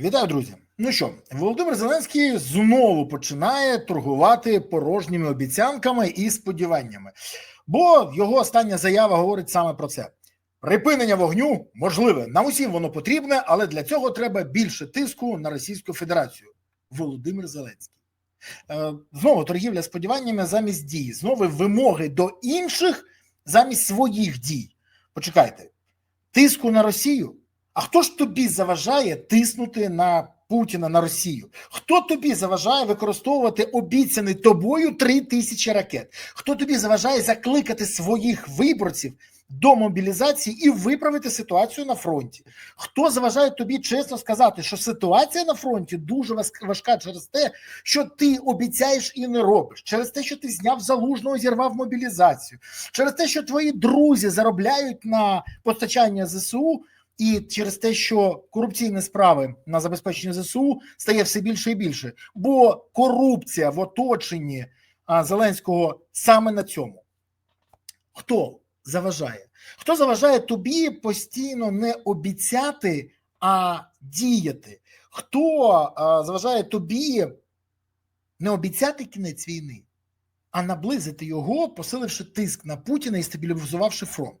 Вітаю, друзі. Ну що, Володимир Зеленський знову починає торгувати порожніми обіцянками і сподіваннями, бо його остання заява говорить саме про це. Припинення вогню можливе. Нам усім воно потрібне, але для цього треба більше тиску на Російську Федерацію. Володимир Зеленський. Е, Знову торгівля сподіваннями замість дій, знову вимоги до інших замість своїх дій. Почекайте, тиску на Росію. А хто ж тобі заважає тиснути на Путіна на Росію? Хто тобі заважає використовувати обіцяний тобою три тисячі ракет? Хто тобі заважає закликати своїх виборців до мобілізації і виправити ситуацію на фронті? Хто заважає тобі чесно сказати, що ситуація на фронті дуже важка через те, що ти обіцяєш і не робиш, через те, що ти зняв залужного, зірвав мобілізацію, через те, що твої друзі заробляють на постачання ЗСУ. І через те, що корупційні справи на забезпечення ЗСУ стає все більше і більше, бо корупція в оточенні Зеленського саме на цьому. Хто заважає? Хто заважає тобі постійно не обіцяти, а діяти? Хто заважає тобі не обіцяти кінець війни, а наблизити його, посиливши тиск на Путіна і стабілізувавши фронт?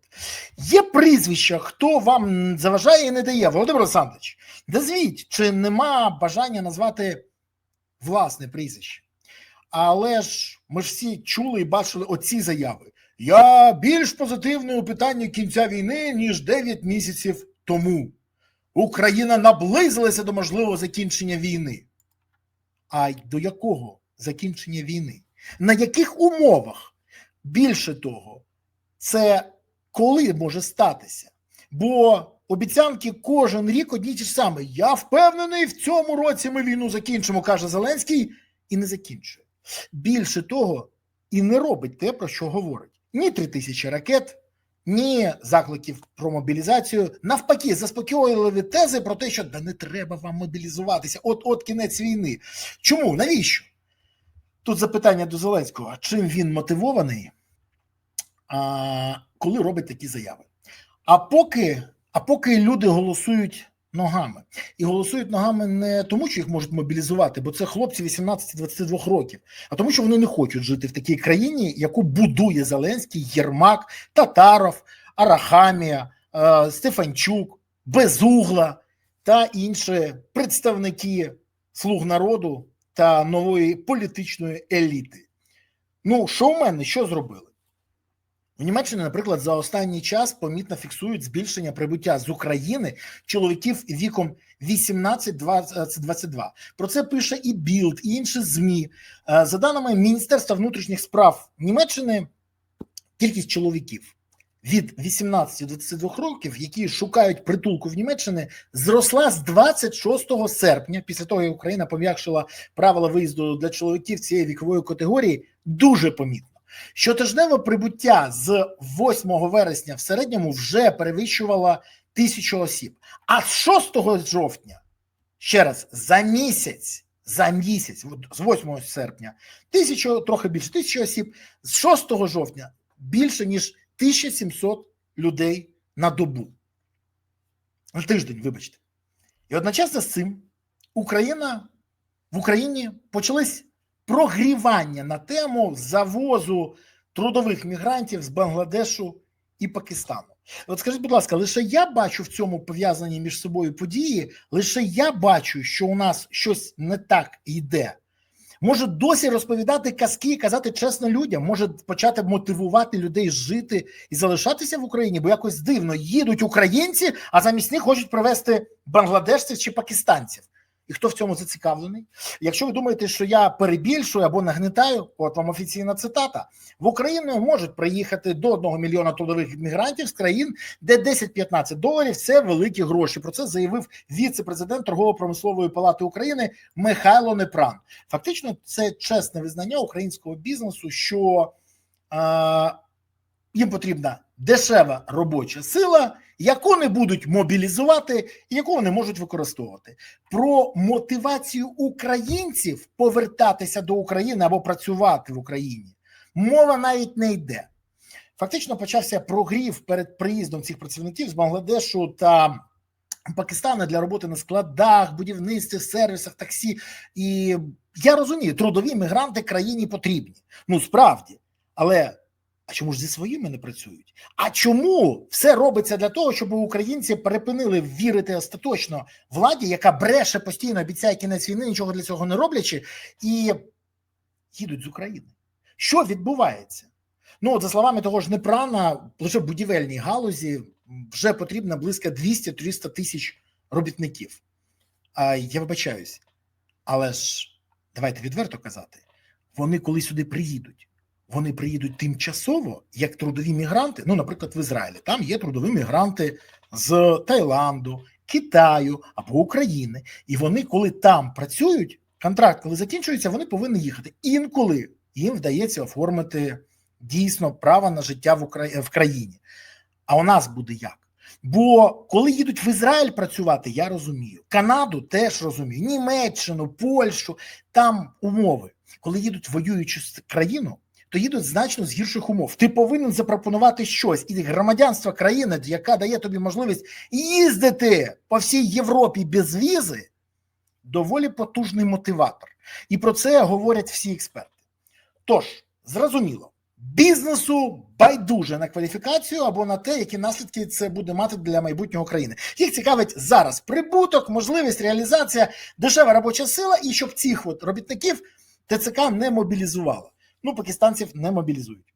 Є прізвища, хто вам заважає і не дає. Володимир Олександрович, назвіть, чи нема бажання назвати власне прізвище? Але ж ми ж всі чули і бачили оці заяви. Я більш позитивний у питанні кінця війни, ніж 9 місяців тому. Україна наблизилася до можливого закінчення війни. А до якого закінчення війни? На яких умовах? Більше того, це коли може статися? Бо обіцянки кожен рік одні ті ж самі. Я впевнений, в цьому році ми війну закінчимо, каже Зеленський, і не закінчує. Більше того, і не робить те, про що говорить. Ні три тисячі ракет, ні закликів про мобілізацію. Навпаки, заспокійливі тези про те, що да не треба вам мобілізуватися. От от кінець війни. Чому? Навіщо? Тут запитання до Зеленського: чим він мотивований, а, коли робить такі заяви? А поки, а поки люди голосують ногами, і голосують ногами не тому, що їх можуть мобілізувати, бо це хлопці 18-22 років, а тому, що вони не хочуть жити в такій країні, яку будує Зеленський, Єрмак, Татаров, Арахамія, е, Стефанчук, Безугла та інші представники слуг народу та нової політичної еліти. Ну, мене, що зробили? У Німеччині, наприклад, за останній час помітно фіксують збільшення прибуття з України чоловіків віком 18-22. Про це пише і Білд, і інші ЗМІ. Е, За даними Міністерства внутрішніх справ Німеччини, кількість чоловіків від 18 до 22 років, які шукають притулку в Німеччині, зросла з 26 серпня, після того як Україна пом'якшила правила виїзду для чоловіків цієї вікової категорії, дуже помітно. Щотижневе прибуття з 8 вересня в середньому вже перевищувало тисячу осіб. А з 6 жовтня, ще раз, за місяць, за місяць, з 8 серпня, тисячу, трохи більше тисячі осіб, з 6 жовтня більше, ніж 1700 людей на добу. На тиждень, вибачте. І одночасно з цим Україна в Україні почались прогрівання на тему завозу трудових мігрантів з Бангладешу і Пакистану. От скажіть, будь ласка, лише я бачу в цьому пов'язані між собою події, лише я бачу, що у нас щось не так йде. Може досі розповідати казки, казати чесно людям, може почати мотивувати людей жити і залишатися в Україні, бо якось дивно їдуть українці, а замість них хочуть привезти бангладешців чи пакистанців. І хто в цьому зацікавлений? Якщо ви думаєте, що я перебільшую або нагнетаю, от вам офіційна цитата: в Україну можуть приїхати до 1 мільйона трудових мігрантів з країн, де 10-15 доларів це великі гроші. Про це заявив віце-президент торгово-промислової палати України Михайло Непран. Фактично, це чесне визнання українського бізнесу, що е, їм потрібна дешева робоча сила, яку не будуть мобілізувати, і яку вони можуть використовувати. Про мотивацію українців повертатися до України або працювати в Україні мова навіть не йде. Фактично почався прогрів перед приїздом цих працівників з Бангладешу та Пакистана для роботи на складах, будівництві, сервісах, таксі. І я розумію, трудові мігранти країні потрібні. Ну справді, але а чому ж зі своїми не працюють? А чому все робиться для того, щоб українці перепинили вірити остаточно владі, яка бреше постійно, обіцяє кінець війни, нічого для цього не роблячи, і їдуть з України? Що відбувається? Ну, от, за словами того ж Непрана, лише в будівельній галузі вже потрібно близько 200-300 тисяч робітників. А я вибачаюсь, але ж давайте відверто казати, вони коли сюди приїдуть, вони приїдуть тимчасово, як трудові мігранти. Ну, наприклад, в Ізраїлі там є трудові мігранти з Таїланду, Китаю або України, і вони, коли там працюють, контракт, коли закінчується, вони повинні їхати. Інколи їм вдається оформити дійсно право на життя в Украї... в країні. А у нас буде як? Бо коли їдуть в Ізраїль працювати, я розумію. Канаду теж розумію, Німеччину, Польщу, там умови. Коли їдуть воюючу країну, то їдуть значно з гірших умов. Ти повинен запропонувати щось, і громадянство країни, яка дає тобі можливість їздити по всій Європі без візи, доволі потужний мотиватор. І про це говорять всі експерти. Тож, зрозуміло. Бізнесу байдуже на кваліфікацію або на те, які наслідки це буде мати для майбутнього країни. Їх цікавить зараз прибуток, можливість реалізація, дешева робоча сила, і щоб цих от робітників ТЦК не мобілізувала. Ну, пакистанців не мобілізують,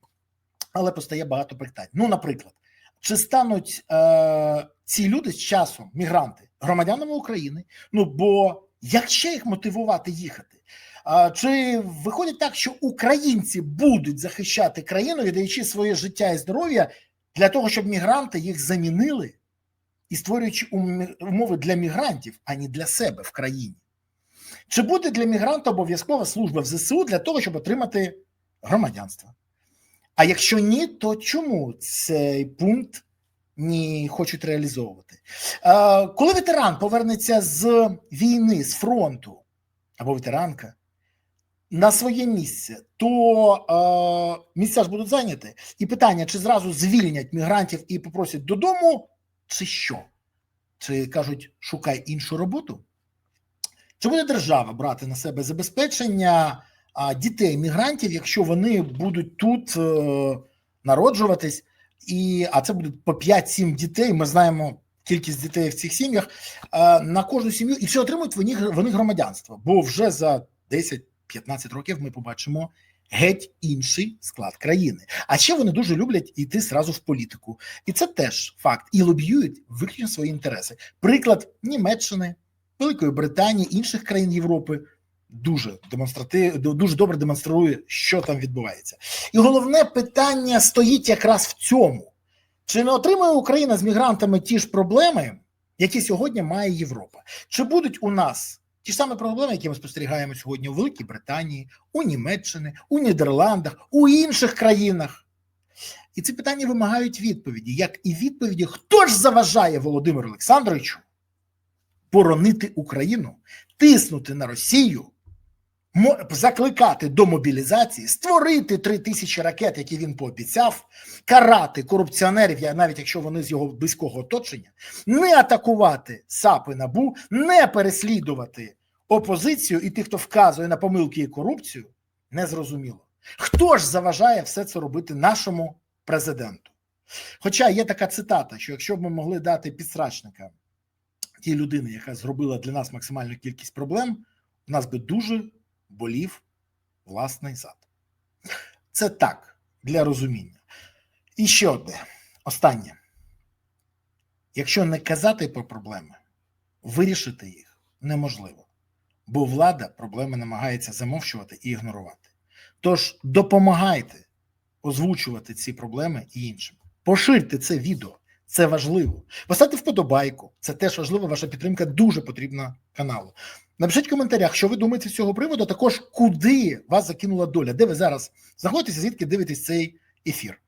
але постає багато питань. Ну, наприклад, чи стануть е, ці люди з часом, мігранти, громадянами України? Ну бо як ще їх мотивувати їхати? Чи виходить так, що українці будуть захищати країну, віддаючи своє життя і здоров'я для того, щоб мігранти їх замінили і створюючи умови для мігрантів, а не для себе в країні? Чи буде для мігранта обов'язкова служба в ЗСУ для того, щоб отримати громадянство? А якщо ні, то чому цей пункт не хочуть реалізовувати? Коли ветеран повернеться з війни, з фронту або ветеранка? на своє місце, то місця ж будуть зайняті. І питання: чи зразу звільнять мігрантів і попросять додому, чи що? Чи кажуть, шукай іншу роботу? Чи буде держава брати на себе забезпечення а, дітей мігрантів, якщо вони будуть тут е, народжуватись, і а це будуть по 5-7 дітей? Ми знаємо кількість дітей в цих сім'ях е, на кожну сім'ю, і все отримують вони, вони громадянство, бо вже за 10 15 років ми побачимо геть інший склад країни. А ще вони дуже люблять йти зразу в політику, і це теж факт. І лобіюють виключно свої інтереси. Приклад Німеччини, Великої Британії, інших країн Європи. Дуже демонстратив, дуже добре демонструє, що там відбувається, і головне питання стоїть якраз в цьому: чи не отримує Україна з мігрантами ті ж проблеми, які сьогодні має Європа? Чи будуть у нас Ті ж самі проблеми, які ми спостерігаємо сьогодні у Великій Британії, у Німеччині, у Нідерландах, у інших країнах. І ці питання вимагають відповіді, як і відповіді, хто ж заважає Володимиру Олександровичу боронити Україну, тиснути на Росію, закликати до мобілізації, створити три тисячі ракет, які він пообіцяв, карати корупціонерів, навіть якщо вони з його близького оточення, не атакувати САПи набу, не переслідувати опозицію і тих, хто вказує на помилки і корупцію, незрозуміло. Хто ж заважає все це робити нашому президенту? Хоча є така цитата, що якщо б ми могли дати підсрачника тій людини, яка зробила для нас максимальну кількість проблем, у нас би дуже болів власний зад. Це так, для розуміння. І ще одне, останнє. Якщо не казати про проблеми, вирішити їх неможливо, бо влада проблеми намагається замовчувати і ігнорувати. Тож допомагайте озвучувати ці проблеми і іншим. Поширте це відео, це важливо. Поставте вподобайку, це теж важливо. Ваша підтримка дуже потрібна каналу. Напишіть в коментарях, що ви думаєте з цього приводу, також куди вас закинула доля, де ви зараз знаходитеся, звідки дивитесь цей ефір.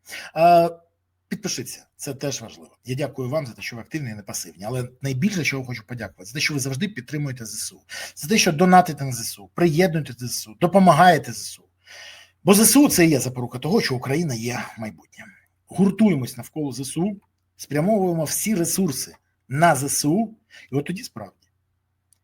Підпишіться, це теж важливо. Я дякую вам за те, що ви активні і не пасивні. Але найбільше, я хочу подякувати, за те, що ви завжди підтримуєте ЗСУ, за те, що донатите на ЗСУ, приєднуєте ЗСУ, допомагаєте ЗСУ. Бо ЗСУ це є запорука того, що Україна є майбутнє. Гуртуємось навколо ЗСУ, спрямовуємо всі ресурси на ЗСУ, і от тоді справді